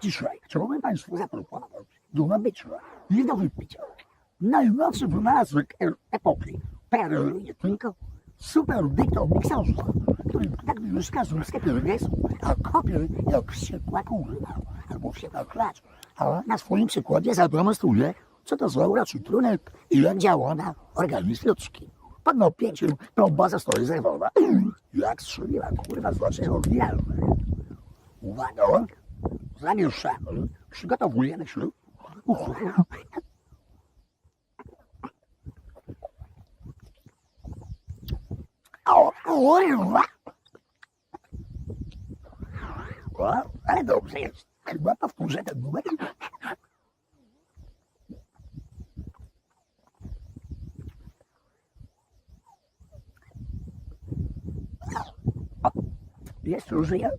Dzisiaj chciałbym Państwu zaproponować nabycia i do wypicia najnowszy wynalazek epoki, PRL nie tylko, super dicto mikserza, który tak w każdym sklepie jest, a kopię jak wściekła kurwa, albo wściekła klacz. A na swoim przykładzie zademonstruję, co to za uroczy trunek i jak działa na organizm ludzki. Pod napięciem trąba zostaje zerwana. Jak strzeliła kurwa znaczy oryginalne. Uwaga, zamieszamy, przygotowujemy ślub. O kurwa! O, ale dobrze jest. Chyba powtórzę ten numer. O, Jest żyje.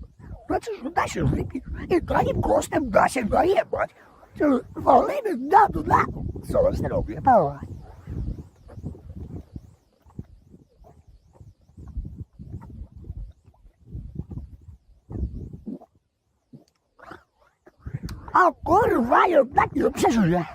Przecież da się wypić i takim kosztem da się najebać. Wolimy na dna. Co zdrowie mała. A kurwa, jednak nie przeżyję.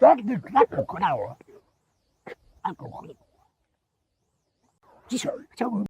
Nie tak pokonało. Alkohol. Dzisiaj chciałbym